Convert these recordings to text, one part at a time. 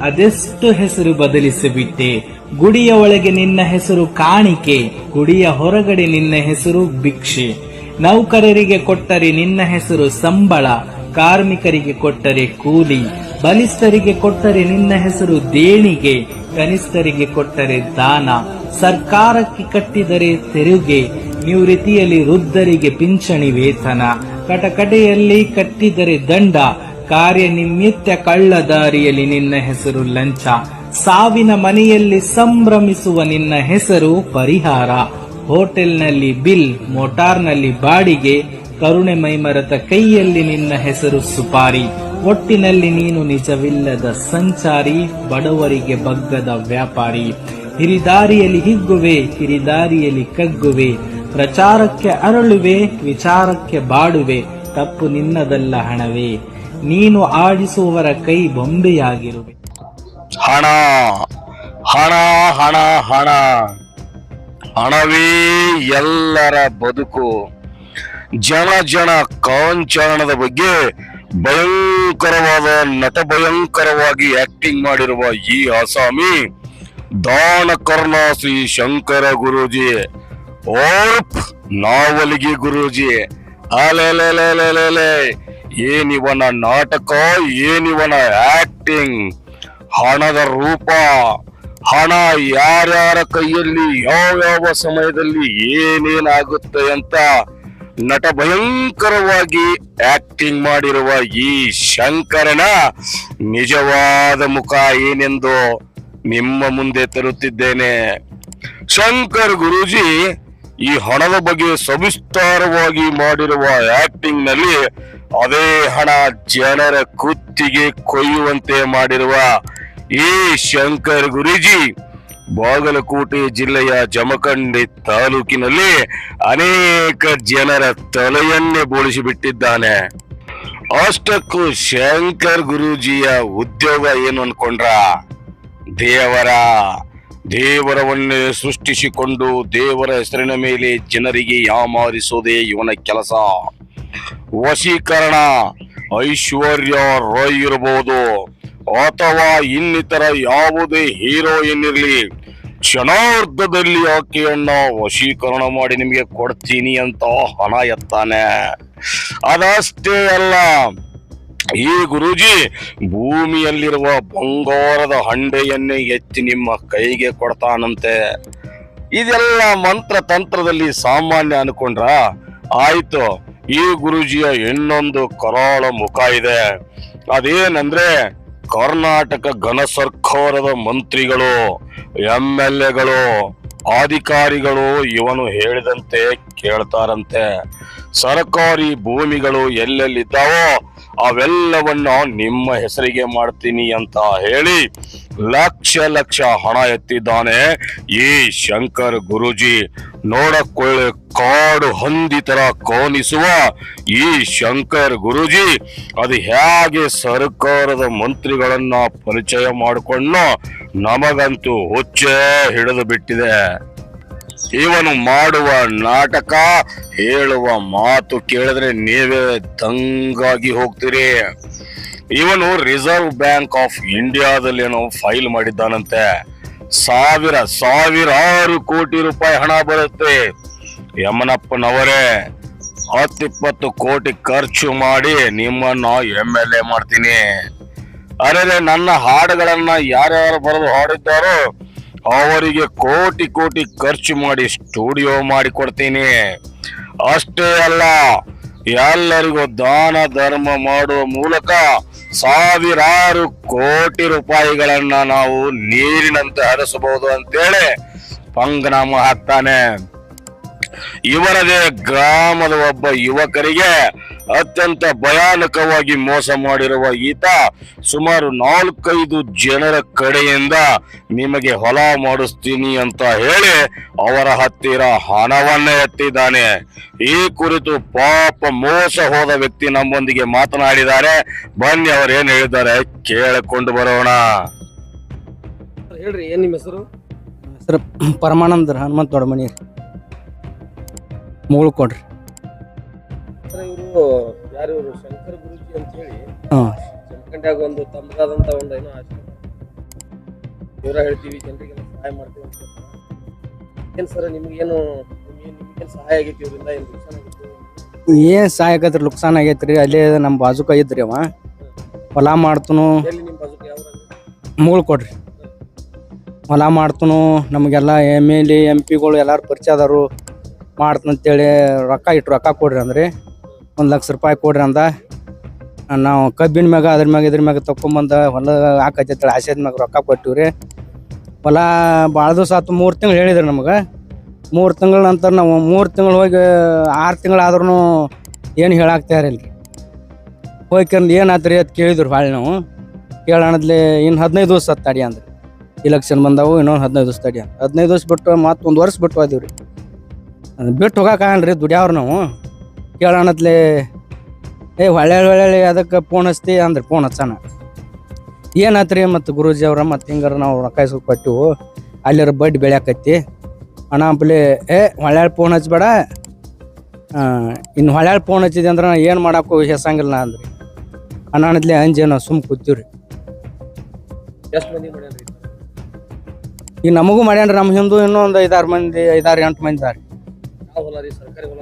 ಅದೆಷ್ಟು ಹೆಸರು ಬದಲಿಸಿಬಿಟ್ಟೆ? ಗುಡಿಯ ಒಳಗೆ ನಿನ್ನ ಹೆಸರು ಕಾಣಿಕೆ, ಗುಡಿಯ ಹೊರಗಡೆ ನಿನ್ನ ಹೆಸರು ಭಿಕ್ಷೆ. ನೌಕರರಿಗೆ ಕೊಟ್ಟರೆ ನಿನ್ನ ಹೆಸರು ಸಂಬಳ, ಕಾರ್ಮಿಕರಿಗೆ ಕೊಟ್ಟರೆ ಕೂಲಿ, ಬಲಿಷ್ಠರಿಗೆ ಕೊಟ್ಟರೆ ನಿನ್ನ ಹೆಸರು ದೇಣಿಗೆ, ಕನಿಷ್ಠರಿಗೆ ಕೊಟ್ಟರೆ ದಾನ. ಸರ್ಕಾರಕ್ಕೆ ಕಟ್ಟಿದರೆ ತೆರಿಗೆ ನಿವೃತ್ತಿಯಲ್ಲಿ ವೃದ್ಧರಿಗೆ ಪಿಂಚಣಿ ವೇತನ. ಕಟಕಟೆಯಲ್ಲಿ ಕಟ್ಟಿದರೆ ದಂಡ ಕಾರ್ಯನಿಮಿತ್ತ ಕಳ್ಳ ದಾರಿಯಲ್ಲಿ ನಿನ್ನ ಹೆಸರು ಲಂಚ. ಸಾವಿನ ಮನೆಯಲ್ಲಿ ಸಂಭ್ರಮಿಸುವ ನಿನ್ನ ಹೆಸರು ಪರಿಹಾರ. ಹೋಟೆಲ್ನಲ್ಲಿ ಬಿಲ್, ಮೋಟಾರ್ನಲ್ಲಿ ಬಾಡಿಗೆ, ಕರುಣೆ ಮೈಮರತ ಕೈಯಲ್ಲಿ ನಿನ್ನ ಹೆಸರು ಸುಪಾರಿ. ಒಟ್ಟಿನಲ್ಲಿ ನೀನು ನಿಜವಿಲ್ಲದ ಸಂಚಾರಿ, ಬಡವರಿಗೆ ಬಗ್ಗದ ವ್ಯಾಪಾರಿ. ಹಿರಿದಾರಿಯಲ್ಲಿ ಹಿಗ್ಗುವೆ ಹಿರಿದಾರಿಯಲ್ಲಿ ಕಗ್ಗುವೆ. ಪ್ರಚಾರಕ್ಕೆ ಅರಳುವೆ, ವಿಚಾರಕ್ಕೆ ಬಾಡುವೆ. ತಪ್ಪು ನಿನ್ನದಲ್ಲ ಹಣವೇ. ನೀನು ಆಡಿಸುವವರ ಕೈ ಬೊಂಬೆಯಾಗಿರುವೆ. ಹಣ ಹಣ ಹಣ ಹಣ. ಹಣವೇ ಎಲ್ಲರ ಬದುಕು. ಜನ ಜನ ಕಾಂಚಾಣದ ಬಗ್ಗೆ ಭಯಂಕರವಾದ ನಟ ಭಯಂಕರವಾಗಿ ಆಕ್ಟಿಂಗ್ ಮಾಡಿರುವ ಈ ಆಸಾಮಿ ದಾನ ಕರ್ಣ ಶ್ರೀ ಶಂಕರ ಗುರೂಜಿ. ಓರ್ಪ್, ನಾವಲಿಗೆ ಗುರೂಜಿ. ಅಲೆಲೆಲೆಲೆಲೆ ಏನಿವನ ನಾಟಕ, ಏನಿವನ ಆಕ್ಟಿಂಗ್ ಹಣದ ರೂಪ, ಹಣ ಯಾರ್ಯಾರ ಕೈಯಲ್ಲಿ ಯಾವ್ಯಾವ ಸಮಯದಲ್ಲಿ ಏನೇನಾಗುತ್ತೆ ಅಂತ ನಟ ಭಯಂಕರವಾಗಿ ಆಕ್ಟಿಂಗ್ ಮಾಡಿರುವ ಈ ಶಂಕರನ ನಿಜವಾದ ಮುಖ ಏನೆಂದು ನಿಮ್ಮ ಮುಂದೆ ತರುತ್ತಿದ್ದೇನೆ. ಶಂಕರ್ ಗುರುಜಿ ಈ ಹಣದ ಬಗ್ಗೆ ಸವಿಸ್ತಾರವಾಗಿ ಮಾಡಿರುವ ಆಕ್ಟಿಂಗ್ನಲ್ಲಿ ಅದೇ ಹಣ ಜನರ ಕುತ್ತಿಗೆ ಕೊಯ್ಯುವಂತೆ ಮಾಡಿರುವ ಈ ಶಂಕರ್ ಗುರೂಜಿ, ಬಾಗಲಕೋಟೆ ಜಿಲ್ಲೆಯ ಜಮಖಂಡಿ ತಾಲೂಕಿನಲ್ಲಿ ಅನೇಕ ಜನರ ತಲೆಯನ್ನೇ ಬೋಳಿಸಿಬಿಟ್ಟಿದ್ದಾನೆ ಅಷ್ಟಕ್ಕೂ ಶಂಕರ್ ಗುರೂಜಿಯ ಉದ್ಯೋಗ ಏನು ಅನ್ಕೊಂಡ್ರ? ದೇವರ, ದೇವರವನ್ನೇ ಸೃಷ್ಟಿಸಿಕೊಂಡು ದೇವರ ಹೆಸರಿನ ಮೇಲೆ ಜನರಿಗೆ ಯಾಮಾರಿಸೋದೇ ಇವನ ಕೆಲಸ. ವಶೀಕರಣ, ಐಶ್ವರ್ಯ ರಾಯ್ ಇರಬಹುದು ಅಥವಾ ಇನ್ನಿತರ ಯಾವುದೇ ಹೀರೋಯಿನ್ ಇರಲಿ ಕ್ಷಣಾರ್ಧದಲ್ಲಿ ಆಕೆಯನ್ನ ವಶೀಕರಣ ಮಾಡಿ ನಿಮಗೆ ಕೊಡ್ತೀನಿ ಅಂತ ಹಣ ಎತ್ತಾನೆ. ಅದಷ್ಟೇ ಅಲ್ಲ, ಈ ಗುರುಜಿ ಭೂಮಿಯಲ್ಲಿರುವ ಬಂಗಾರದ ಹಂಡೆಯನ್ನೇ ಎತ್ತಿ ನಿಮ್ಮ ಕೈಗೆ ಕೊಡ್ತಾನಂತೆ. ಇದೆಲ್ಲ ಮಂತ್ರ ತಂತ್ರದಲ್ಲಿ ಸಾಮಾನ್ಯ ಅನ್ಕೊಂಡ್ರ? ಆಯ್ತು. ಈ ಗುರೂಜಿಯ ಇನ್ನೊಂದು ಕರಾಳ ಮುಖ ಇದೆ. ಅದೇನಂದ್ರೆ ಕರ್ನಾಟಕ ಘನ ಸರ್ಕಾರದ ಮಂತ್ರಿಗಳು ಎಂ ಎಲ್ ಎಗಳು ಅಧಿಕಾರಿಗಳು ಇವನು ಹೇಳಿದಂತೆ ಕೇಳ್ತಾರಂತೆ. ಸರ್ಕಾರಿ ಭೂಮಿಗಳು ಎಲ್ಲೆಲ್ಲಿದ್ದಾವೋ ಅವೆಲ್ಲವನ್ನ ನಿಮ್ಮ ಹೆಸರಿಗೆ ಮಾಡ್ತೀನಿ ಅಂತ ಹೇಳಿ ಲಕ್ಷ ಲಕ್ಷ ಹಣ ಎತ್ತಿದ್ದಾನೆ ಈ ಶಂಕರ್ ಗುರುಜಿ. ನೋಡಕೊಳ್ಳೆ ಕಾಡು ಹಂದಿ ತರ ಕೋನಿಸುವ ಈ ಶಂಕರ್ ಗುರುಜಿ. ಅದು ಹೇಗೆ ಸರ್ಕಾರದ ಮಂತ್ರಿಗಳನ್ನ ಪರಿಚಯ ಮಾಡಿಕೊಂಡು ನಮಗಂತೂ ಹುಚ್ಚೇ ಹಿಡಿದು ಬಿಟ್ಟಿದೆ. ಇವನು ಮಾಡುವ ನಾಟಕ, ಹೇಳುವ ಮಾತು ಕೇಳಿದ್ರೆ ನೀವೇ ದಂಗಾಗಿ ಹೋಗ್ತೀರಿ. ಇವನು ರಿಸರ್ವ್ ಬ್ಯಾಂಕ್ ಆಫ್ ಇಂಡಿಯಾದಲ್ಲಿ ಏನೋ ಫೈಲ್ ಮಾಡಿದ್ದಾನಂತೆ. ಸಾವಿರ, ಸಾವಿರಾರು ಕೋಟಿ ರೂಪಾಯಿ ಹಣ ಬರುತ್ತೆ. ಯಮನಪ್ಪನವರೇ, ಹತ್ತಿಪ್ಪತ್ತು ಕೋಟಿ ಖರ್ಚು ಮಾಡಿ ನಿಮ್ಮನ್ನು ಎಂ ಎಲ್ ಎ ಮಾಡ್ತೀನಿ. ಅರೆ, ನನ್ನ ಹಾಡುಗಳನ್ನ ಯಾರ್ಯಾರು ಬರೆದು ಹಾಡಿದ್ದಾರೋ ಅವರಿಗೆ ಕೋಟಿ ಕೋಟಿ ಖರ್ಚು ಮಾಡಿ ಸ್ಟುಡಿಯೋ ಮಾಡಿ ಕೊಡ್ತೀನಿ ಅಷ್ಟೇ ಅಲ್ಲ, ಎಲ್ಲರಿಗೂ ದಾನ ಧರ್ಮ ಮಾಡುವ ಮೂಲಕ ಸಾವಿರಾರು ಕೋಟಿ ರೂಪಾಯಿಗಳನ್ನ ನಾವು ನೀರಿನಂತೆ ಹರಿಸಬಹುದು ಅಂತೇಳಿ ಪಂಗನಾಮ ಹಾಕ್ತಾನೆ. ಇವರದೇ ಗ್ರಾಮದ ಒಬ್ಬ ಯುವಕರಿಗೆ ಅತ್ಯಂತ ಭಯಾನಕವಾಗಿ ಮೋಸ ಮಾಡಿರುವ ಈತ ಸುಮಾರು ನಾಲ್ಕೈದು ಜನರ ಕಡೆಯಿಂದ ನಿಮಗೆ ಹೊಲ ಮಾಡಿಸ್ತೀನಿ ಅಂತ ಹೇಳಿ ಅವರ ಹತ್ತಿರ ಹಣವನ್ನೇ ಎತ್ತಿದ್ದಾನೆ. ಈ ಕುರಿತು ಪಾಪ ಮೋಸ ಹೋದ ವ್ಯಕ್ತಿ ನಮ್ಮೊಂದಿಗೆ ಮಾತನಾಡಿದ್ದಾರೆ. ಬನ್ನಿ ಅವರು ಏನು ಹೇಳಿದ್ದಾರೆ ಕೇಳಿಕೊಂಡು ಬರೋಣ. ಹೇಳ್ರಿ ಏನ್ ನಿಮ್ಮ ಹೆಸರು? ಹೆಸರು ಪರಮಾನಂದ್ರ ಹನುಮಂತ ದೊಡ್ಡಮನಿ. ಕೊಡ್ರಿ. ಇವರು ಯಾರು ಇವರು? ಶಂಕರ್ ಗುರುಜಿ ಅಂತ ಹೇಳಿ ಹಾಂ. ಜಮಖಂಡ್ಯಾಗ ಒಂದು ಒಂದು ಏನೋ ಆಶ್ರಮ. ವಿವರ ಹೇಳ್ತೀವಿ ಜನರಿಗೆಲ್ಲ ಸಹಾಯ ಮಾಡ್ತೀವಿ ಅಂತ. ಏನ್ ಸರ್ ನಿಮ್ಗೇನು ಸಹಾಯ ಆಗೈತಿ ಇವರಿಂದ? ಏನು ನುಕ್ಸಾನ್ ಆಗೈತಿ? ಏನ್ ಸಹಾಯ ಆಗತ್ರಿ? ನುಕ್ಸಾನ್ ಆಗೈತ್ರಿ. ಅಲ್ಲೇ ನಮ್ಮ ಬಾಜುಕ ಇದ್ರಿ ಅವ. ಹೊಲ ಮಾಡ್ತನು. ಎಲ್ಲಿ ನಿಮ್ ಬಾಜುಕ? ಯಾವ ಮುಗುಳ್ ಕೊಡ್ರಿ. ಹೊಲ ಮಾಡ್ತನು. ನಮಗೆಲ್ಲ ಎಂ ಎಲ್ ಎ ಎಂ ಪಿಗಳು ಎಲ್ಲಾರು ಪರಿಚಯ ಅದಾರು. ಮಾಡ್ತಂತೇಳಿ ರೊಕ್ಕ ಇಟ್ಟು ರೊಕ್ಕ ಕೊಡ್ರಿ ಅಂದ್ರಿ. ಒಂದು ಲಕ್ಷ ರೂಪಾಯಿ ಕೊಡ್ರಿ ಅಂದ. ನಾವು ಕಬ್ಬಿನ ಮ್ಯಾಗ, ಅದ್ರ ಮ್ಯಾಗ, ಇದ್ರ ಮ್ಯಾಗ ತಕೊಂಬಂದ ಹೊಲ ಹಾಕತ್ತೇಳಿ ಆಸೆದ ಮ್ಯಾಗ ರೊಕ್ಕ ಕೊಟ್ಟಿವ್ರಿ ಹೊಲ ಭಾಳ ದಿವಸ ಆತು, ಮೂರು ತಿಂಗಳು ಹೇಳಿದ್ರು ನಮಗೆ. ಮೂರು ತಿಂಗಳ ನಂತರ ನಾವು ಮೂರು ತಿಂಗಳು ಹೋಗಿ ಆರು ತಿಂಗಳಾದ್ರೂ ಏನು ಹೇಳಾಕ್ತಾ ಇರಲ್ರಿ ಹೋಗ್ಕಂದು ರೀ ಅಂತ ಕೇಳಿದ್ರು ಭಾಳ ನಾವು. ಕೇಳೋಣದ್ಲಿ ಇನ್ನು ಹದಿನೈದು ದಿವಸ ತಡಿ ಅಂದ್ರೆ. ಇಲೆಕ್ಷನ್ ಬಂದಾವು, ಇನ್ನೊಂದು ಹದಿನೈದು ದಿವಸ ತಡಿ ಹದಿನೈದು ದಿವಸ ಬಿಟ್ಟು ಮತ್ತೆ ಒಂದು ವರ್ಷ ಬಿಟ್ಟು ಹೋದಿವ್ರಿ. ಅದ್ ಬಿಟ್ಟು ಹೋಗಕ್ಕಾಗಲ್ರಿ ದುಡಿಯವ್ರು ನಾವು. ಕೇಳೋಣತ್ಲೆ ಏ ಹೊಳ್ಳೆ ಹೊಳ್ಳೆ ಅದಕ್ಕೆ ಫೋನ್ ಹಚ್ತಿ ಅಂದ್ರೆ ಫೋನ್ ಹಚ್ಚಾನ. ಏನಾತ್ರಿ ಮತ್ತು ಗುರೂಜಿ ಅವ್ರ ಮತ್ತು ಹಿಂಗಾರ ನಾವು ರೊಕ್ಕ ಇಸ್ಕೊಂಡ್ ಕೊಟ್ಟಿವು ಅಲ್ಲಿರ ಬಡ್ಡಿ ಬೆಳ್ಯಾಕತ್ತಿ. ಅಣ್ಣ ಅಂಪ್ಲಿ ಏ ಹೊಳ್ಳೆ ಫೋನ್ ಹಚ್ಬೇಡ. ಇನ್ನು ಹೊಳ್ಳೆ ಫೋನ್ ಹಚ್ಚಿದೆ ಅಂದ್ರೆ ನಾ ಏನು ಮಾಡೋಕ್ಕೂ ಹೆಸಂಗಿಲ್ಲ ಅಂದ್ರೆ. ಅಂದ್ರಿ ಅಣ್ಣಾಣದ್ಲೆ ಅಂಜೆ ನಾವು ಸುಮ್ ಕೂತೀವ್ರಿ. ಈಗ ನಮಗೂ ಮಾಡ್ಯಾನ್ರಿ ನಮ್ಮ ಹಿಂದೂ ಇನ್ನೂ ಒಂದು ಐದಾರು ಮಂದಿ ಐದಾರು ಎಂಟು ಮಂದಿ ಅದಾರ ರೀ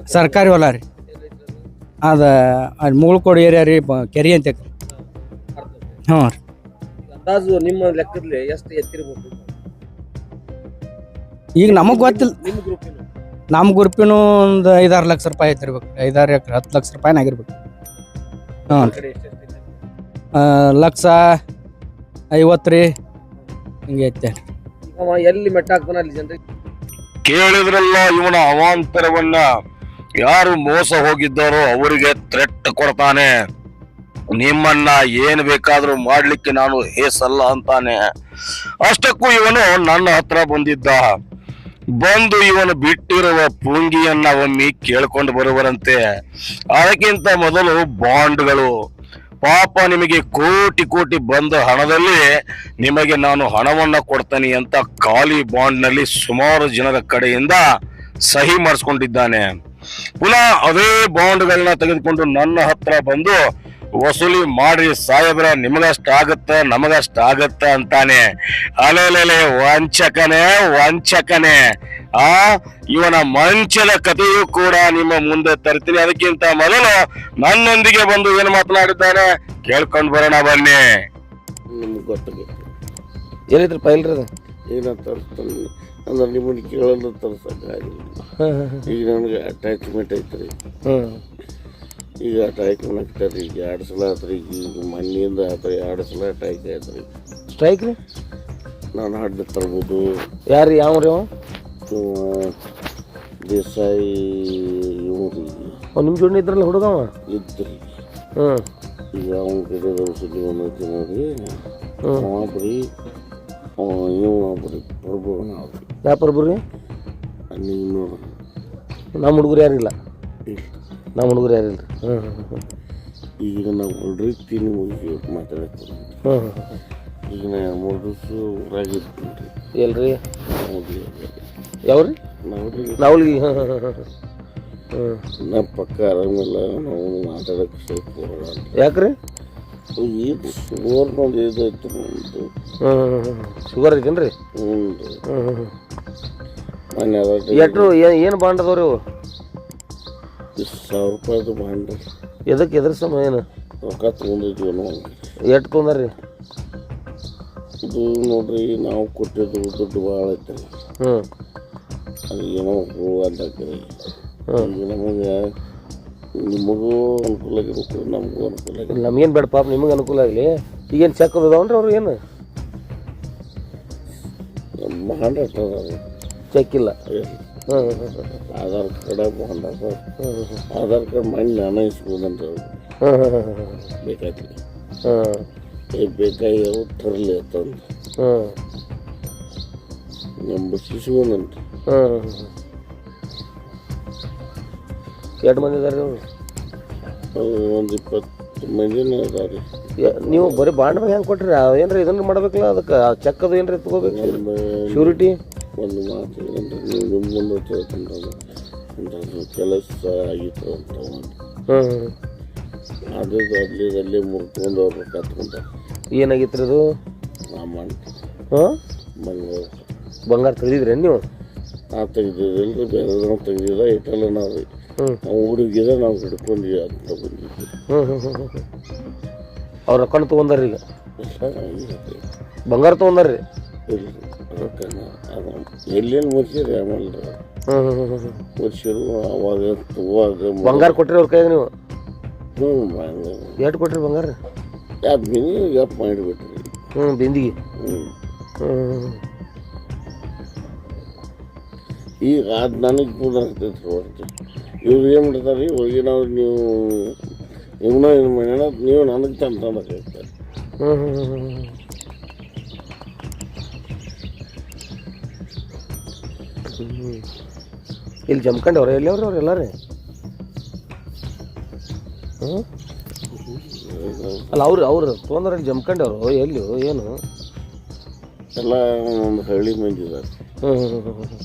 ಸರ್ಕಾರಿ ಹೊಲ ರೀ. ಅದು? ಮುಗುಳ್ಕೋಡು ಏರಿಯಾ ರೀ ಬ- ಕೆರಿ ಅಂತ ಹಾ ಹ್ಞೂ ರೀ. ಅಂದಾಜು ನಿಮ್ಮ ಲೆಕ್ಕದಲ್ಲಿ ಎಷ್ಟು ಎತ್ತಿರ್ಬೋದು? ಈಗ ನಮಗೆ ಗೊತ್ತಿಲ್ಲ. ನಿಮ್ಮ ಗ್ರೂಪಿನ ನಮ್ಮ ಗ್ರೂಪಿನೂ ಒಂದು ಐದಾರು ಲಕ್ಷ ರೂಪಾಯಿ ಐತಿರ್ಬೇಕು ಐದಾರು ಎಕರೆ ಹತ್ತು ಲಕ್ಷ ರೂಪಾಯಿನ ಆಗಿರ್ಬೇಕು. ಹ್ಞೂ ರೀ. ಕಡೆ ಎಷ್ಟು ಆ, ಲಕ್ಷ ಐವತ್ತು ರೀ. ಹಿಂಗೆ ಐತೆ. ಅವ ಎಲ್ಲಿ ಮೆಟ್ಟ ಹಾಕ್ತಾನ ಅಲ್ಲಿ ಜನರಿಗೆ? ಕೇಳಿದ್ರಲ್ಲ ಇವನ ಅವಾಂತರವನ್ನ. ಯಾರು ಮೋಸ ಹೋಗಿದ್ದಾರೋ ಅವರಿಗೆ ಥ್ರೆಟ್ ಕೊಡ್ತಾನೆ. ನಿಮ್ಮನ್ನ ಏನು ಬೇಕಾದರೂ ಮಾಡ್ಲಿಕ್ಕೆ ನಾನು ಹೇಸಲ್ಲ ಅಂತಾನೆ. ಅಷ್ಟಕ್ಕೂ ಇವನು ನನ್ನ ಹತ್ರ ಬಂದಿದ್ದ. ಬಂದು ಇವನು ಬಿಟ್ಟಿರುವ ಪುಂಗಿಯನ್ನ ಒಮ್ಮೆ ಕೇಳ್ಕೊಂಡು ಬರುವರಂತೆ. ಅದಕ್ಕಿಂತ ಮೊದಲು ಬಾಂಡ್ಗಳು. ಪಾಪ ನಿಮಗೆ ಕೋಟಿ ಕೋಟಿ ಬಂದ ಹಣದಲ್ಲಿ ನಿಮಗೆ ನಾನು ಹಣವನ್ನು ಕೊಡ್ತೇನೆ ಅಂತ ಖಾಲಿ ಬಾಂಡ್ನಲ್ಲಿ ಸುಮಾರು ಜನರ ಕಡೆಯಿಂದ ಸಹಿ ಮಾಡಿಸ್ಕೊಂಡಿದ್ದಾನೆ. ಪುನಃ ಅದೇ ಬಾಂಡ್ಗಳನ್ನ ತೆಗೆದುಕೊಂಡು ನನ್ನ ಹತ್ರ ಬಂದು ವಸೂಲಿ ಮಾಡ್ರಿ ಸಾಹೇಬ್ರ ನಿಮಗಷ್ಟ ಆಗತ್ತ ನಮಗಷ್ಟ ಆಗತ್ತ ಅಂತಾನೆ. ಅಲೆಲೆಲೆ, ವಂಚಕನೇ ವಂಚಕನೇ ಆ ಇವನ ಮಂಚದ ಕಥೆಯೂ ಕೂಡ ನಿಮ್ಮ ಮುಂದೆ ತರ್ತೀನಿ. ಅದಕ್ಕಿಂತ ಮೊದಲು ನನ್ನೊಂದಿಗೆ ಬಂದು ಏನು ಮಾತನಾಡಿದ್ದಾನೆ ಕೇಳ್ಕೊಂಡು ಬರೋಣ ಬನ್ನಿ. ನಿಮ್ಗೆ ಗೊತ್ತಾಗುತ್ತೆ ಏನಿದ್ರು ಪೈಲ್ ರೀ ಅದು? ಏನೋ ತರಿಸ್ತಾನೆ? ಅಂದ್ರೆ ನಿಮ್ಮನ್ನು ಕೇಳಲು ತರ್ಸಕ್ಕಾಗಿಲ್ಲ ಈಗ ನನಗೆ ಅಟ್ಯಾಚ್ಮೆಂಟ್ ಐತ್ರಿ. ಹ್ಮ್ ಈಗ ಅಟ್ಯಾಕ್ ಆಗ್ತದೆ ಈಗ ಎರಡು ಸಲ ಆತ್ರಿ ಈಗ ಮನೆಯಿಂದ ಆತ್ರಿ ಎರಡು ಸಲ ಅಟ್ಯಾಕ್ ಆಯ್ತ್ರಿ ಸ್ಟ್ರೈಕ್ ರೀ? ನಾನು ಹಡ್ಡು ತರ್ಬೋದು. ಯಾರು ಯಾವ ರೀ ಅವ? ದೇಸಾಯಿ ಇವ್ರಿ ಅವ್ನು ನಿಮ್ಮ ಜೋಡಿ ಇದ್ರಲ್ಲ ಹುಡುಗವ? ಇದ್ರಿ. ಹ್ಞೂ ಈಗ ಅವ್ನ ಕಡೆ ಔಷಧಿ ಬಂದೈತಿ ನೋಡ್ರಿ. ಅವ ಬರೀ ಅವ ಇವ ಬರೀ ಪ್ರಭು ಅವ್ರಿ ಯಾವ ಪ್ರಭು ರೀ ನೀವು ನೋಡ್ರಿ ನಮ್ಮ ಹುಡುಗರು ಯಾರಿಲ್ಲ ಇಲ್ಲ? ನಮ್ಮ ಹುಡುಗರು ಯಾರಿಲ್ಲ ಹ್ಮ್ ಹ್ಮ್ ಹ್ಮ್. ಈಗ ನಾವು ಹೊಡ್ರಿ ತಿನ್ನಿ ಮಾತಾಡ್ತೀನಿ ಹ್ಮ್ ಹ್ಞೂ ಹ್ಮ್. ಈಗ ನಾ ಮೂರು ದಿವಸ ಊರಾಗಿರ್ತೀನಿ ರೀ ಎಲ್ರಿ ಯಾವ್ರಿ? ರೀ ಹಾಂ ಹಾಂ ಹ್ಮ್ ನಮ್ಮ ಪಕ್ಕ ಆರಾಮಿಲ್ಲ ನಾವು ಮಾತಾಡಕ್ಕೆ ಸ್ವಲ್ಪ ಹೋಗೋಣ ಯಾಕ್ರಿ? ಶುಗರ್ ಒಂದು ಇದೈತೆ ಒಂದು ಹ್ಮ್ ಹ್ಮ್ ಹ್ಮ್ ಶುಗರ್ ಐತೇನ್ರಿ ಒಂದು ಹ್ಮ್ ಹ್ಮ್ ಹ್ಮ್ ಮನೆ ಎಟ್ರು ಏನು ಬಾಂಡ್ ಅದಾವ್ರಿ ಅವು ಸಾವಿರ ರೂಪಾಯಿದು ಬಾಂಡ್. ಎದಕ್ಕೆ ಎದ್ರ ಸಮ ಏನು? ರೊಕ್ಕ ತೊಗೊಂಡಿದ್ವಿ ನಾವು. ಎಟ್ ತೊಂದಾರ್ರಿ ಇದು ನೋಡ್ರಿ ನಾವು ಕೊಟ್ಟಿದ್ದು ದುಡ್ಡು ಭಾಳ ಐತೆ ಹ್ಞೂ ಅದು ಏನೋ ಅಂತ ಈಗ ನಮಗೆ ನಿಮಗೂ ಅನುಕೂಲ ಆಗಿರ್ಬೇಕು ನಮಗೂ ಅನುಕೂಲ ಆಗಿರ್ಬೇಕು. ನಮ್ಗೇನು ಬೇಡ ಪಾಪ ನಿಮಗೆ ಅನುಕೂಲ ಆಗಲಿ. ಈಗೇನು ಚೆಕ್ ಅದಾವನ್ರಿ ಅವ್ರು ಏನು? ಅದಾವ ಚೆಕ್ ಇಲ್ಲ. ಹ್ಞೂ ಆಧಾರ್ ಕಾರ್ಡ್ ಹ್ಞೂ ಆಧಾರ್ ಕಾರ್ಡ್ ಮಾಡಿ ನಾನು ಇಸ್ಬೋದಂತ ಹ್ಞೂ ಹಾಂ ಹ್ಞೂ ಹ್ಞೂ ಬೇಕಾಯ್ತು ಹಾಂ ಏ ತರಲಿ ಅಂತಂದು ಹಾಂ. ನಮ್ಮ ಶಿಶುವನಂತ. ಹ್ಞೂ ಎರಡು ಮಂದಿ ಇದಾರೆ ಅವರು ಒಂದು ಇಪ್ಪತ್ತು ಮಂದಿನ ಅದಾವ್ರಿ ನೀವು ಬರೀ ಬಾಂಡ್ ಮ್ಯಾಗ ಹೆಂಗೆ ಕೊಟ್ರಿ? ಏನ್ರಿ ಇದನ್ನ ಮಾಡ್ಬೇಕಲ್ಲ ಅದಕ್ಕೆ? ಚೆಕ್ ಅದು ಏನ್ರಿ ತಗೋಬೇಕು ಶ್ಯೂರಿಟಿ ಒಂದು ಮಾತು ಏನಂದ್ರೆ ನೀವು ನಿಮ್ಮ ಮುಂದೆ ತಿಳ್ಕೊಂಡಾಗ ಒಂದು ಕೆಲಸ ಆಗಿತ್ತು ಅಂತ ಹ್ಞೂ ಅದು ಅಲ್ಲಿ ಅಲ್ಲಿ ಮುರ್ಕೊಂಡು ಅವ್ರು ಕತ್ಕೊಂಡ ಏನಾಗಿತ್ತು ರೀ ಅದು ಹಾಂ? ಬಂಗಾರ ಬಂಗಾರ ತೆಗೆದಿದ್ರಿ ನೀವು? ನಾ ಎಲ್ಲರೂ ಬೇರೆ ತೆಗ್ದಿಲ್ಲ ಇಟ್ಟಲ್ಲ ನಾವು. ನಾವು ಹುಡುಗಿದ ನಾವು ಹಿಡ್ಕೊಂಡು ಅಂತ ಬಂದಿದ್ವಿ ಹ್ಮ್ ಹ್ಮ್ ಅವ್ರ ರೊಕ್ಕನ ತೊಗೊಂಡಾರ ಈಗ? ಇಲ್ಲ ಬಂಗಾರ ತೊಗೊಂಡಾರ್ರಿ ರೀ ರೊಕ್ಕನ ಅದು ಎಲ್ಲೆಲ್ಲಿ ಮುರ್ಸಿರಿ ಆಮೇಲೆ ಮುರ್ಸಿರು ಅವಾಗ ತೂವಾಗ ಬಂಗಾರ ಕೊಟ್ರಿ ಅವ್ರ ಕೈಯಾಗ ನೀವು? ಹ್ಞೂ ಎಷ್ಟು ಕೊಟ್ರಿ ಬಂಗಾರ? ಯಾಕೆ ಬಿನಿ ಗ್ಯಾಪ್ ಮಾಡಿಬಿಟ್ರಿ? ಹ್ಞೂ ಬಿಂದಿಗೆ. ಹ್ಞೂ ಹ್ಮ್. ಈಗ ಅದು ನನಗೆ ಕೂಡ ಆಗ್ತೈತೆ ಹೊರತು. ಇವ್ರು ಏನು ಮಾಡ್ತಾರೆ ಒಳಗಿನವ್ರು ನೀವು ಇವನ ಏನು ಮಾಡ್ಯಾನ ನೀವು ನನಗೆ ತಂದು ಮಾಡ್ತಾರೆ ಹ್ಮ್ ಹ್ಮ್ ಹ್ಮ್ ಹ್ಮ್ ಹ್ಮ್. ಇಲ್ಲಿ ಜಮ್ಕಂಡವ್ರ ಎಲ್ಲಿ ಅವ್ರಿ ಅವ್ರು ಎಲ್ಲ ಹ್ಮ್? ಅಲ್ಲ ಅವ್ರು ಅವ್ರು ತೊಗೊಂಡ್ರೆ ಇಲ್ಲಿ ಜಮ್ಕಂಡವ್ರು ಎಲ್ಲಿ ಏನು? ಎಲ್ಲ ಒಂದು ಹಳ್ಳಿ ಮಂದಿ ಹ್ಞೂ ಹ್ಞೂ ಹ್ಞೂ. ಹ್ಮ್.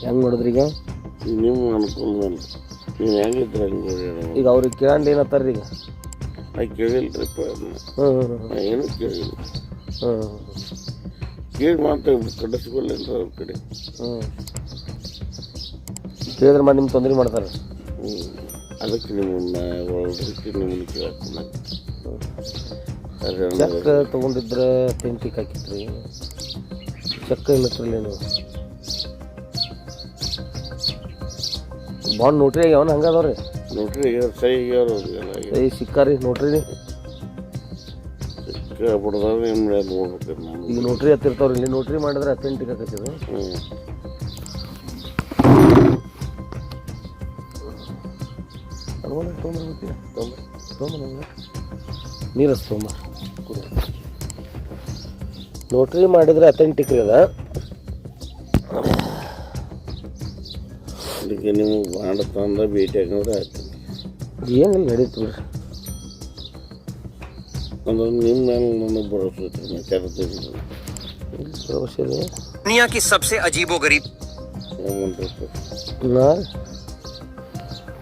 ಹೆಂಗ್ ನೋಡಿದ್ರಿ ಈಗ? ನಿಮ್ಮ ಅನುಕೂಲ ಮೇಲೆ ನೀವು ಹೆಂಗಿದ್ರೆ ಹಂಗೆ ಈಗ ಅವ್ರಿಗೆ ಕೇಳಂಡ್ ಏನತ್ತಾರ ಈಗ? ನಾ ಕೇಳಿಲ್ರಿಪ್ಪ ಏನು ಕೇಳಿಲ್ಲ. ಹ್ಞೂ ಕೇಳಿ ಮಾತಾಡಿ ಕಡಿಸ್ಕೊಳ್ಳೇನ್ರಿ ಅವ್ರ ಕಡೆ. ಹ್ಮ್. ಕೇಳಿದ್ರೆ ಮಾಡಿ ನಿಮ್ಗೆ ತೊಂದರೆ ಮಾಡ್ತಾರೆ. ಅದಕ್ಕೆ ನಿಮ್ಮನ್ನ ಅದೇ ಚೆಕ್ ತೊಗೊಂಡಿದ್ರೆ ಅಥೆಂಟಿಕ್ ಹಾಕಿತ್ರಿ ಚೆಕ್ ಇಲ್ಲತ್ರಲ್ಲ ನೀವು ಬಾಂಡ್ ನೋಟ್ರಿ ಆಗ್ಯಾವನ ಹಂಗದವ್ರಿ ನೋಡ್ರಿ ಈಗ ಸೈ ಏಯ್ ಸಿಕ್ಕಾರಿ ನೋಟ್ರಿ ಮಾಡೋದು ನೋಡ್ಬೇಕು ಈಗ ನೋಟ್ರಿ ಹತ್ತಿರ್ತಾವ್ರಿ. ಇಲ್ಲಿ ನೋಟ್ರಿ ಮಾಡಿದ್ರೆ ಅಥೆಂಟಿಕ್ ಆಕೈತಿದು ಹ್ಞೂ ತಗೊಂಡ್ರೆ ತೊಗೊಂಡ್ರೆ ತೊಗೊಂಡ್ರೆ ತೊಗೊಂಡ್ರೆ ನೀರು ತೊಗೊಂಬ ನೋಟ್ರಿ ಮಾಡಿದ್ರೆ ಅಥೆಂಟಿಕ್ ರೀ ಅದ ಅದಕ್ಕೆ ನೀವು ಬಾಂಡ್ ತಂದ ಭೇಟಿ ಆಗಿದ್ರೆ ಆಯ್ತು ಏನಿಲ್ಲ ನಡೀತು ಬಿಡ್ರಿ ಅಂದ್ರೆ ನಿಮ್ಮ ಮೇಲೆ ನನಗೆ ಭರೋಸೆ ಐತ್ರಿ ನಾ ಕರೆದಿಲ್ಲ ಇಲ್ಲಿ ಭರವಸೆ ಇದೆ दुनिया की सबसे अजीबोगरीब ಅಮೌಂಟ್ ನಾ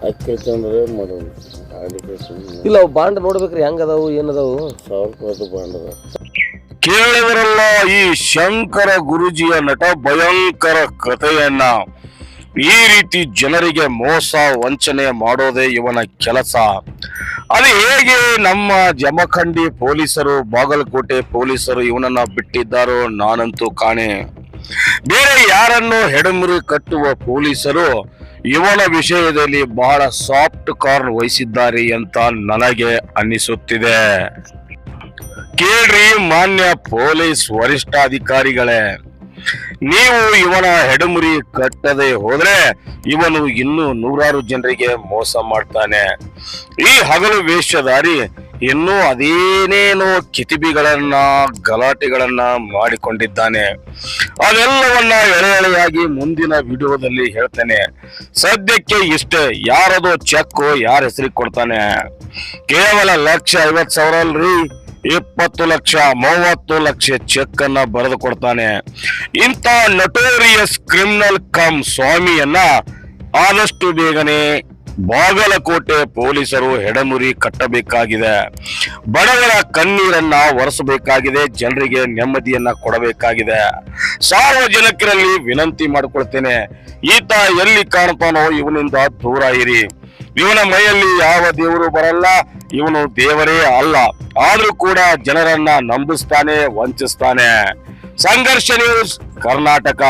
ಅಕ್ಕಿ ಅಂದ್ರೆ ಮಾಡೋಣ ಅದಕ್ಕೆ ಸುಮ್ಮನೆ ಇಲ್ಲ ಅವು ಬಾಂಡ್ ನೋಡ್ಬೇಕ್ರಿ ಹೆಂಗ್ ಅದಾವು ಏನದಾವು? ಸಾವಿರ ರೂಪಾಯಿ ಬಾಂಡ್ ಅದ ಕೇಳಿದ್ರಲ್ಲ ಈ ಶಂಕರ ಗುರುಜಿಯ ನಟ ಭಯಂಕರ ಕಥೆಯನ್ನ. ಈ ರೀತಿ ಜನರಿಗೆ ಮೋಸ ವಂಚನೆ ಮಾಡೋದೇ ಇವನ ಕೆಲಸ. ಅದು ಹೇಗೆ ನಮ್ಮ ಜಮಖಂಡಿ ಪೊಲೀಸರು ಬಾಗಲಕೋಟೆ ಪೊಲೀಸರು ಇವನನ್ನ ಬಿಟ್ಟಿದ್ದಾರೋ ನಾನಂತೂ ಕಾಣೆ. ಬೇರೆ ಯಾರನ್ನು ಹೆಡಮುರಿ ಕಟ್ಟುವ ಪೊಲೀಸರು ಇವನ ವಿಷಯದಲ್ಲಿ ಬಹಳ ಸಾಫ್ಟ್ ಕಾರ್ನ್ ವಹಿಸಿದ್ದಾರೆ ಅಂತ ನನಗೆ ಅನ್ನಿಸುತ್ತಿದೆ. ಕೇಳ್ರಿ ಮಾನ್ಯ ಪೊಲೀಸ್ ವರಿಷ್ಠಾಧಿಕಾರಿಗಳೇ, ನೀವು ಇವನ ಹೆಡಮುರಿ ಕಟ್ಟದೆ ಹೋದ್ರೆ ಇವನು ಇನ್ನೂ ನೂರಾರು ಜನರಿಗೆ ಮೋಸ ಮಾಡ್ತಾನೆ. ಈ ಹಗಲು ವೇಷಧಾರಿ ಇನ್ನೂ ಅದೇನೇನೋ ಕಿತಿಬಿಗಳನ್ನ, ಗಲಾಟೆಗಳನ್ನ ಮಾಡಿಕೊಂಡಿದ್ದಾನೆ. ಅವೆಲ್ಲವನ್ನ ಎಳೆ ಮುಂದಿನ ವಿಡಿಯೋದಲ್ಲಿ ಹೇಳ್ತೇನೆ. ಸದ್ಯಕ್ಕೆ ಇಷ್ಟೇ, ಯಾರದು ಚೆಕ್ ಯಾರ ಹೆಸರಿಗೆ ಕೊಡ್ತಾನೆ. ಕೇವಲ ಲಕ್ಷ ಐವತ್ ಸಾವಿರ ಅಲ್ರಿ? ಇಪ್ಪತ್ತು ಲಕ್ಷ, ಮೂವತ್ತು ಲಕ್ಷ ಚೆಕ್ ಅನ್ನ ಬರೆದು ಕೊಡ್ತಾನೆ. ಇಂಥ ನಟೋರಿಯಸ್ ಕ್ರಿಮಿನಲ್ ಕಮ್ ಸ್ವಾಮಿಯನ್ನ ಆದಷ್ಟು ಬೇಗನೆ ಬಾಗಲಕೋಟೆ ಪೊಲೀಸರು ಹೆಡಮುರಿ ಕಟ್ಟಬೇಕಾಗಿದೆ. ಬಡವರ ಕಣ್ಣೀರನ್ನ ಒರೆಸಬೇಕಾಗಿದೆ, ಜನರಿಗೆ ನೆಮ್ಮದಿಯನ್ನ ಕೊಡಬೇಕಾಗಿದೆ. ಸಾರ್ವಜನಿಕರಲ್ಲಿ ವಿನಂತಿ ಮಾಡಿಕೊಳ್ತೇನೆ, ಈತ ಎಲ್ಲಿ ಕಾಣ್ತಾನೋ ಇವನಿಂದ ದೂರ ಇರಿ. ಇವನ ಮೈಯಲ್ಲಿ ಯಾವ ದೇವರು ಬರಲ್ಲ, ಇವನು ದೇವರೇ ಅಲ್ಲ. ಆದ್ರೂ ಕೂಡ ಜನರನ್ನ ನಂಬಿಸ್ತಾನೆ, ವಂಚಿಸ್ತಾನೆ. ಸಂಘರ್ಷ ನ್ಯೂಸ್ ಕರ್ನಾಟಕ.